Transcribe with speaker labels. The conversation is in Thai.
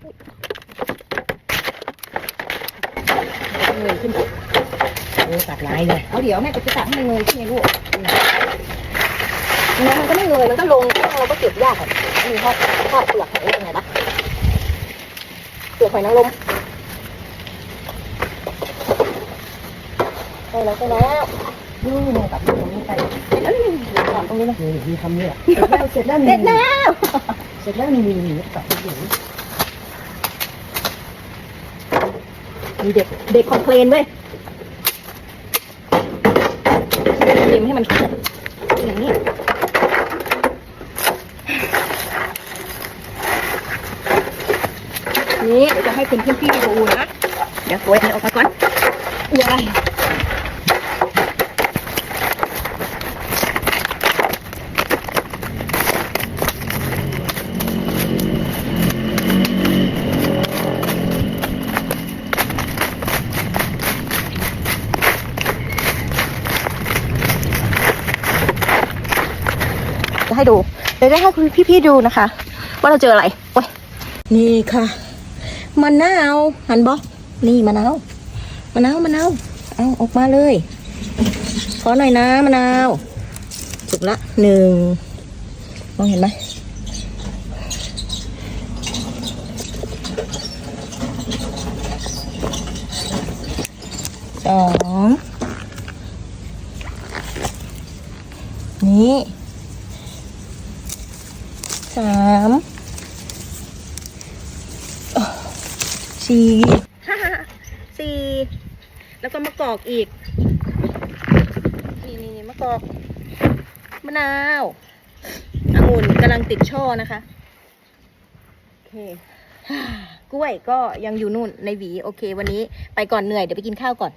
Speaker 1: เงยขึ้น
Speaker 2: โอ้ตัดลายเลย
Speaker 1: เอาเดี๋ยวแม่จะตัดให้มันเงยขึ้นไงลูกน้องมันก็ไม่เงยมันก็ลงเราก็เก็บยากอะมีทอดทอดเปลือกหอยเป็นไงปะเปลือกหอยนางรมได้แล้วได้แล้ว
Speaker 2: นู่นตัดตรงนี้ไป
Speaker 1: ถอนตรงนี้นะ
Speaker 2: นี่มีทำเนี่ยเสร็จแล้วเสร็จแล้ว
Speaker 1: เสร็จแล้ว
Speaker 2: เสร็จแล้วนี่นี่นี่ตัดไปอยู่
Speaker 1: มีเด็กเด็กคอมเพลนเว้ยเลี้ยงให้มันอย่างนี้นี่เดี๋ยวจะให้คุณพี่พี่ดูนะ เดี๋ยวโวยอันนี้ออกมาก่อนว้าย จะให้ดู เดี๋ยวจะให้คุณพี่ๆดูนะคะ ว่าเราเจออะไรโอ้ยนี่ค่ะมะนาวหันบอนี่มะนาวมะนาวมะนาวเอาออกมาเลยขอหน่อยนะมะนาวสุกละหนึ่งมองเห็นไหมสองนี่ามสี่ห้าสี่แล้วก็มะกอกอีกนี่นี่นี่มะกอก มะนาวองุ่นกำลังติดช่อนะคะโอเคกล้วยก็ยังอยู่นู่นในหวี โอเค วันนี้ไปก่อนเหนื่อย เดี๋ยวไปกินข้าวก่อน